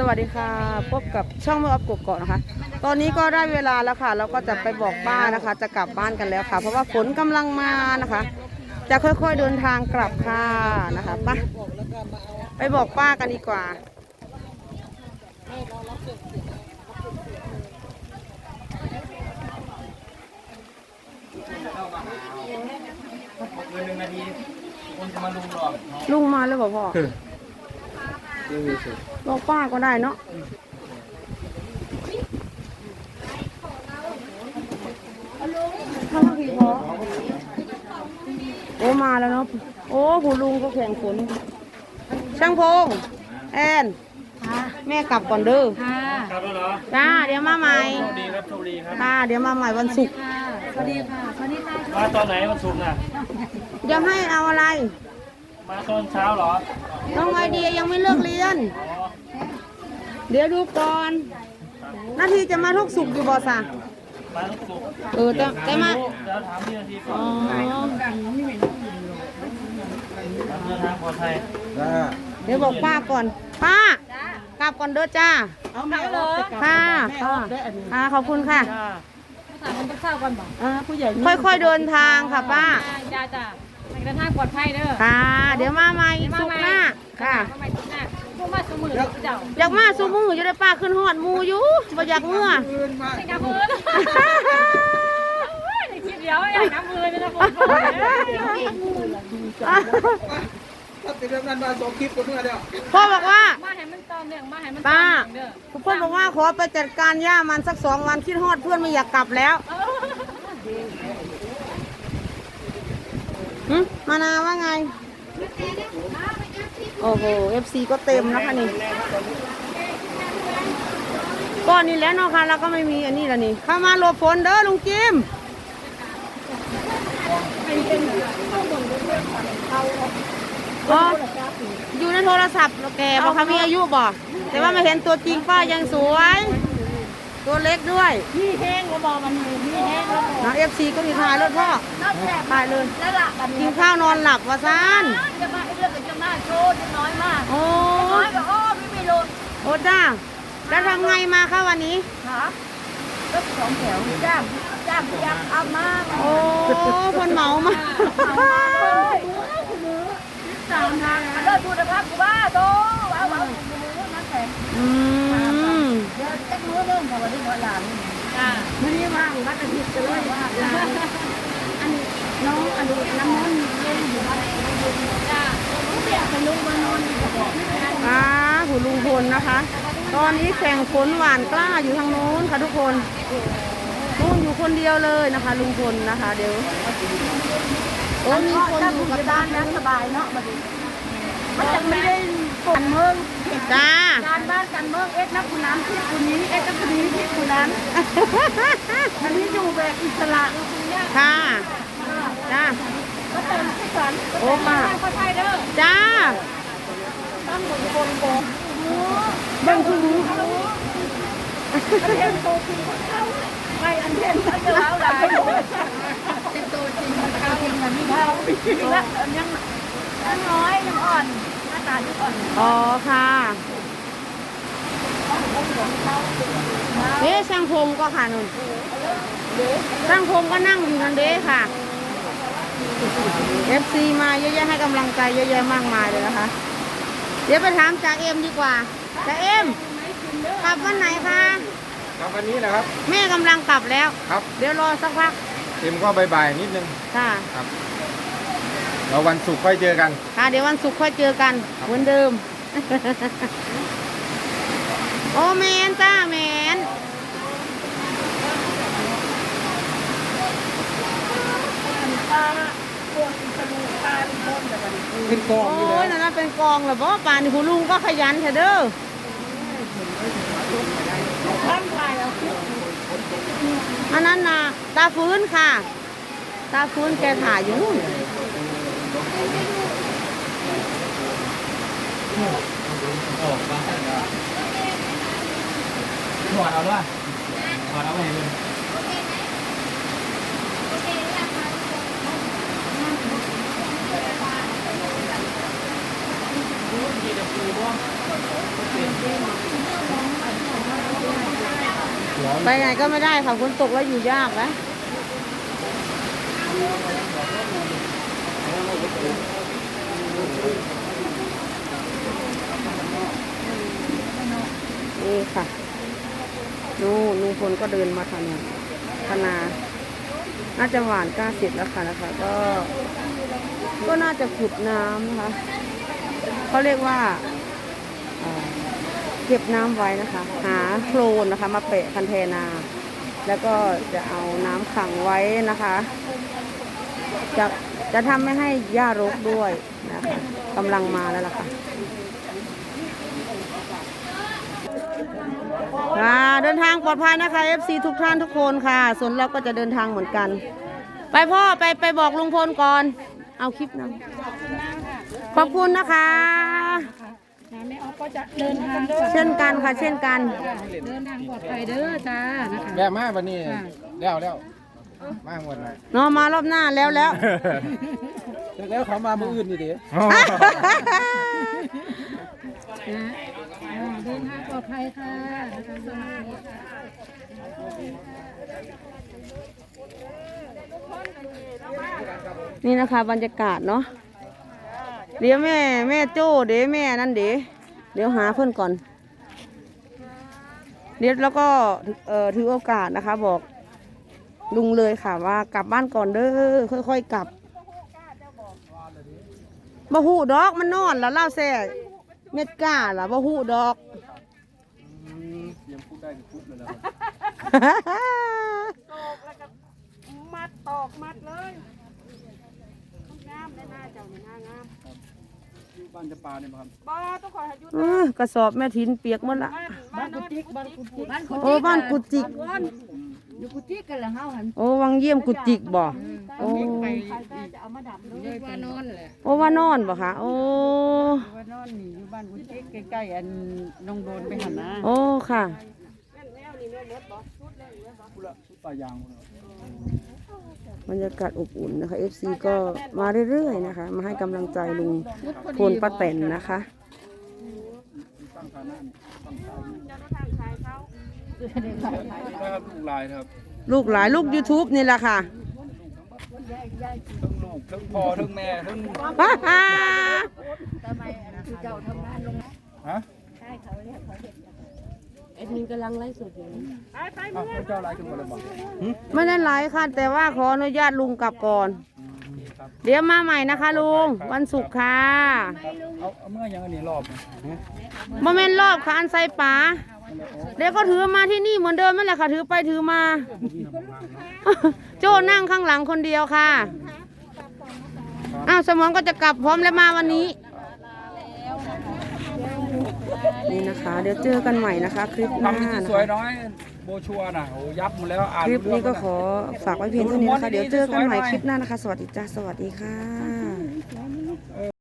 สวัสดีค่ะพบกับช่องเมื่ออัพกกอกนะคะ ตอนนี้ก็ได้เวลาแล้วค่ะ เราก็จะไปบอกป้านะคะ จะกลับบ้านกันแล้วค่ะ เพราะว่าฝนกำลังมานะคะ จะค่อยๆเดินทางกลับค่ะนะคะไปไปบอกป้ากันดีกว่า ลุงหรอกลุงมาแล้วบอกพ่อ บอกป้าก็ได้เนาะถ้าเมื่อกี้พอโอ้มาแล้วเนาะ โอ้ผู้ลุงก็แข่งฝนช่างพงแอนแม่กลับก่อนเด้อค่ะครับแล้วเหรอจ้าเดี๋ยวมาใหม่โชคดีครับโชคดีครับค่ะเดี๋ยวมาใหม่วันศุกร์ค่ะสวัสดีค่ะสวัสดีค่ะมาตอนไหนวันศุกร์น่ะจะให้เอาอะไร มาตอนเช้าเหรอน้องไอเดียยังไม่เลิกเรียนอ๋อ เดี๋ยวดูก่อน หน้าที่จะมาทุกสุกร์อยู่บ่สะมาทุกศุกร์เออแต่แต่มาเดี๋ยวถามพี่นาทีก่ออ๋นอเดินทางปลอดภัยเดี๋ยวบอกป้าก่อน ป้ากลับก่อนเด้อจ้าเอาไหมเหรอค่ะค่ะค่ะขอบคุณค่ะภาษามันต้องเข้าก่อนบอกค่อยๆเดินทางค่ะป้า จ้าจ้าให้เดินทางปลอดภัยเด้อค่ะ เดี๋ยวมาใหม่สุกร์หน้าค่ะทำไมทุกหน้า พวกมาสมือเจ้าอยากมาสูมือจะได้ป้าขึ้นหอดหมูอยู่บ่อยากเมื่อไม่น้ำมือในคลิปเดียวไอ้น้ำมือนี่นะผมถ้าติดเรื่องนั้นมาสองคลิปก็เมื่อเดียวพ่อบอกว่า มาให้มันตอมเนื่องมาให้มันป้าเด้อทุกคนบอกว่าขอไปจัดการย่ามันสักสองวันคิดฮอดเพื่อนไม่อยากกลับแล้วหึมานาว่าไง โอ้โห FC ก็เต็มนะคะนี่ก้อนนี้แล้วเนาะค่ะเราก็ไม่มีอันนี้แล้วนี่เข้ามาหลบฝนเด้อลุงจิมอ๋ออยู่ในโทรศัพท์แกบอกเขามีอายุบอกแต่ว่ามาเห็นตัวจริงป้ายังสวย ตัวเล็กด้วยมีแห้งก็บอกมันมีแห้งแล้วน้องเอฟซีก็มีถ่ายรถพ่อน้ำแสบถ่ายเลยแล้วล่ะแบบกินี้นข้าวนอนหลับวะซานจะมาเรื่องกับจะมาโชว์น้อยมากโอ้น้อยแบบโอ้ไม่มีรถโอ้จ้าแล้วทำไงมาคะวันนี้ ค่ะรถสองแถวจ้างจ้างยักษ์เอามาโอ้คนเหมามาสามทางเลิศคุณภาพกูบ้าโตเอาเอาน้ำแข็งอืม เดี๋ยวจะมือเริ่มกับวันนี้วันหลานจ้าวันนี้ว่างวัดอาทิตย์จะเลยว่าอันนี้น้องอันนี้น้ำมันเล่นอยู่บ้านจ้าเปียกเป็นลุงมานอนอยู่กับอ่าหูลุงพลนะคะ ตอนนี้แข่งฝนหวานกล้าอยู่ทางโน้นค่ะทุกคนลุงอยู่คนเดียวเลยนะคะ ลุงพลนะคะ เดี๋ยวโอ้มีคนอยู่กับบ้านนะสบายเนาะมันมันจะไม่ได้ กันเมืองจ้าการบ้านกันเมืองเอ็ดนักคุณน้ำที่คุณนี้เอ็ดนักคุณนี้ที่คุณนั้นอันนี้อยู่แบบอิสระค่ะจ้าก็เติมที่สันโอ้ป้าก็ใช่เด้อจ้าตั้งบนบนบนเบิ่งคืออันเทนโตจริงเข้าไม่อันเทนเขาจะเล่าหลายเป็นโตจริงเข้าจริงมันไม่เข้าจริงแล้วยังยังน้อยยังอ่อน หน้าตายังอ่อนอ๋อค่ะเด้ช่างพงก็ค่ะนุ่นช่างพงก็นั่งอยู่นั่นเด้ค่ะ FC มาเยอะแยะให้กำลังใจเยอะแยะมากมายเลยนะคะ เดี๋ยวไปถามจากเอ็มดีกว่าจากเอ็มกลับวันไหนคะครับวันนี้นะครับ แม่กำลังกลับแล้ว ครับ เดี๋ยวรอสักพักเต็มก็บ่ายๆนิดนึง ค่ะ ครับ เราวันศุกร์ค่อยเจอกัน ค่ะเดี๋ยววันศุกร์ค่อยเจอกันเหมือนเดิม โอ้แมนจ้าแมนขึ้นกองอยู่โอ้แล้ยวนั่นนะเป็นกองเหรอเพราะป่านนี้คุณลุงก็ขยันเถอะเด้อท่านถ่ายเอาคลิปอันนั้นนะตาฟื้นค่ะ ตาฟื้นแกถ่ายอยู่นู่น ถอดเอาด้วยถอดเอาไปเลยไปไหนก็ไม่ได้ค่ะฝนตกแล้วอยู่ยากนะ นี่ค่ะนู่นลุงพลก็เดินมาทางนี้คณาน่าจะหวานกล้าเสร็จแล้วค่ะนะคะ ก็ ก็น่าจะขุดน้ำนะคะเขาเรียกว่าเก็บน้ำไว้นะคะ หาโคลนนะคะ มาเปะคันเทนา แล้วก็จะเอาน้ำขังไว้นะคะจะ จะทำไม่ให้หญ้ารกด้วยนะคะกำลังมาแล้วล่ะค่ะค่ะเดินทางปลอดภัยนะคะ FC ทุกท่านทุกคนค่ะ ส่วนเราก็จะเดินทางเหมือนกัน ไปพ่อไปไปบอกลุงพลก่อน เอาคลิปนำขอบคุณนะคะนะแม่ออฟก็จะเดินทางด้วยเช่นกันค่ะเช่นกัน เดินทางปลอดภัยเด้อจ้านะคะแย่มากวันนี้แล้วแล้ว มาหมดเลยเนาะมารอบหน้าแล้วแล้ว แล้วเขามามืออื่นนี่ดินะอ่าเดินทางปลอดภัยค่ะนะคะสวัสดีค่ะนี่นะคะ บรรยากาศเนาะเดี๋ยวแม่แม่โจ้เดี๋ยวแม่นั่นเดี๋ยวเดี๋ยวหาเพื่อนก่อน เดี๋ยวแล้วก็เอ่อถือโอกาสนะคะ บอก ลุงเลยค่ะว่ากลับบ้านก่อนเด้อค่อยๆกลับบ่หูดอกมันนอนแล้วเล่าแซ่เม็ดก้าล่ะบ่หูดอกยังพูดได้พูดเลยนะมัดตอกมัดเลยงามได้หน้าเจ้าหน้างามบ้านจะปลาเนี่ยครับบ่ต้องขอให้ยุดเอ้อกระสอบแม่ทินเปียกหมดละบ้านกุจิกบ้านกุจิกบ้านกุโอ้บ้านกุจิก อยู่กุจิกกันละเฮาหันโอ้วังเยี่ยมกุจิกบ่ โอ้จะเอามาดับเลยว่านอนแหละโอ้ว่านอนบ่คะโอ้ ว่านอนนี่อยู่บ้านกุจิกใกล้ๆอันน้องโดนไปหันนะโอ้ค่ะปลายางบรรยากาศอบอุ่นนะคะ FC ก็มาเรื่อยๆนะคะ มาให้กำลังใจลุงพลป้าแตนนะคะ ตั้งฐานะนี่ตั้งฐานะ ครับลูกลายครับลูกหลายลูก YouTube นี่แหละค่ะทั้งลูกทั้งพ่อทั้งแม่ทั้งฮะเอ็ดมินกำลังไล่สดอยู่อ้าวเจ้าลายกันหมดเลยบอกไม่ได้ไลฟ์ค่ะ แต่ว่าขออนุญาตลุงกลับก่อน เดี๋ยวมาใหม่นะคะลุงวันศุกร์ค่ะเอาเอาเมื่อยังอันนี้รอบโมเมนต์รอบค่ะอันไซป๋า เดี๋ยวก็ถือมาที่นี่เหมือนเดิมนั่นแหละค่ะ ถือไปถือมา โจ้นั่งข้างหลังคนเดียวค่ะ อ้าวสมองก็จะกลับพร้อมแล้วมาวันนี้ นี่นะคะ เดี๋ยวเจอกันใหม่นะคะ คลิปหน้าทำนี่นะสวยคะน้อยโบชัวน่ะโอ้ยับหมดแล้วอ่านคลิปนี้ก็เรื่องขอฝากไว้เพียงเท่านี้นะคะ เดี๋ยวเจอกันใหม่คลิปหน้านะคะ สวัสดีจ้าสวัสดีค่ะ